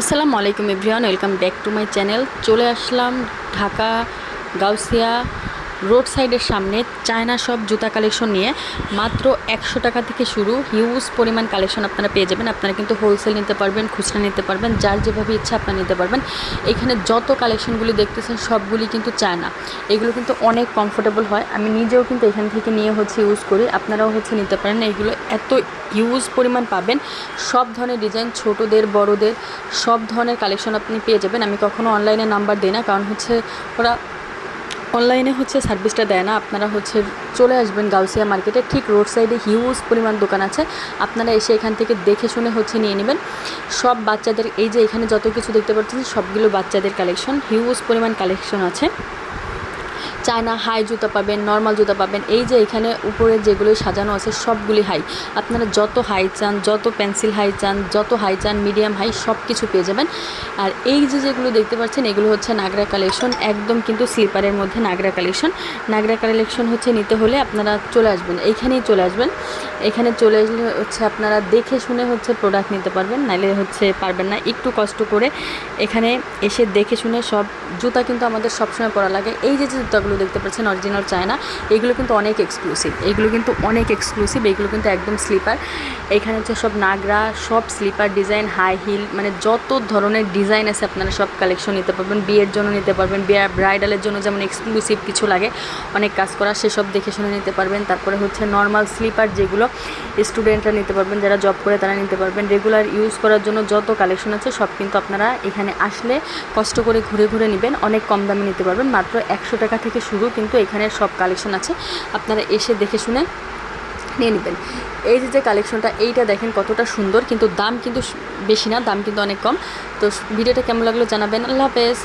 আসসালামু আলাইকুম everyone welcome back to my channel. চলে আসলাম ঢাকা গাউসিয়া রোড সাইডের সামনে চায়না সব জুতা কালেকশন নিয়ে মাত্র একশো টাকা থেকে শুরু হিউজ পরিমাণ কালেকশন আপনারা পেয়ে যাবেন। আপনারা কিন্তু হোলসেল নিতে পারবেন, খুচরা নিতে পারবেন, যার যেভাবে ইচ্ছা আপনারা নিতে পারবেন। এখানে যত কালেকশনগুলি দেখতেছেন সবগুলি কিন্তু চায়না। এগুলো কিন্তু অনেক কমফোর্টেবল হয়। আমি নিজেও কিন্তু এখান থেকে নিয়ে হচ্ছে ইউজ করি। আপনারাও হচ্ছে নিতে পারেন। এগুলো এত ইউজ পরিমাণ পাবেন। সব ধরনের ডিজাইন ছোটোদের, বড়দের, সব ধরনের কালেকশন আপনি পেয়ে যাবেন। আমি কখনও অনলাইনে নাম্বার দিই না। কারণ হচ্ছে ওরা অনলাইনে হচ্ছে সার্ভিসটা দেয় না। আপনারা হচ্ছে চলে আসবেন গাউসিয়া মার্কেটে। ঠিক রোড সাইডে হিউজ পরিমাণ দোকান আছে। আপনারা এসে এখান থেকে দেখে শুনে হচ্ছে নিয়ে নেবেন। সব বাচ্চাদের, এই যে এখানে যত কিছু দেখতে পাচ্ছেন, সবগুলো বাচ্চাদের কালেকশন হিউজ পরিমাণ কালেকশন আছে। চায়না হাই জুতা পাবেন নর্মাল জুতা পাবেন, এই যে এখানে উপরে যেগুলো সাজানো আছে সবগুলি হাই আপনারা যত হাই চান, যত পেন্সিল হাই চান, যত হাই চান মিডিয়াম হাই সব কিছু পেয়ে যাবেন। আর এই যে যেগুলো দেখতে পাচ্ছেন, এগুলো হচ্ছে নাগরা কালেকশন একদম কিন্তু স্লিপারের মধ্যে নাগরা কালেকশন নাগরা কালেকশন হচ্ছে নিতে হলে আপনারা চলে আসবেন, এইখানেই চলে আসবেন। এখানে চলে আসলে হচ্ছে আপনারা দেখে শুনে হচ্ছে প্রোডাক্ট নিতে পারবেন নাহলে হচ্ছে পারবেন না, একটু কষ্ট করে এখানে এসে দেখে শুনে সব জুতা কিন্তু আমাদের সবসময় পরা লাগে। এই যে যে জুতাগুলো দেখতে পাচ্ছেন অরিজিনাল চায়না এগুলো কিন্তু অনেক এক্সক্লুসিভ এগুলো কিন্তু অনেক এক্সক্লুসিভ এগুলো কিন্তু একদম স্লিপার এখানে হচ্ছে সব নাগরা, সব স্লিপার ডিজাইন হাই হিল মানে যত ধরনের ডিজাইন আছে আপনারা সব কালেকশন নিতে পারবেন। বিয়ের জন্য নিতে পারবেন। বিয়ে ব্রাইডালের জন্য যেমন এক্সক্লুসিভ কিছু লাগে, অনেক কাজ করা, সেসব দেখে শুনে নিতে পারবেন। তারপরে হচ্ছে নর্মাল স্লিপার যেগুলো স্টুডেন্টরা নিতে পারবেন, যারা জব করে তারা নিতে পারবেন। রেগুলার ইউজ করার জন্য যত কালেকশন আছে, সব কিন্তু আপনারা এখানে আসলে কষ্ট করে ঘুরে ঘুরে নেবেন। অনেক কম দামে নিতে পারবেন। মাত্র একশো টাকা থেকে শুরু, কিন্তু এখানে সব কালেকশন আছে। আপনারা এসে দেখে শুনে নিয়ে নেবেন। এই যে যে কালেকশনটা এইটা দেখেন কতটা সুন্দর, কিন্তু দাম কিন্তু বেশি না, দাম কিন্তু অনেক কম। তো ভিডিওটা কেমন লাগল জানাবেন। আল্লাহ হাফেজ।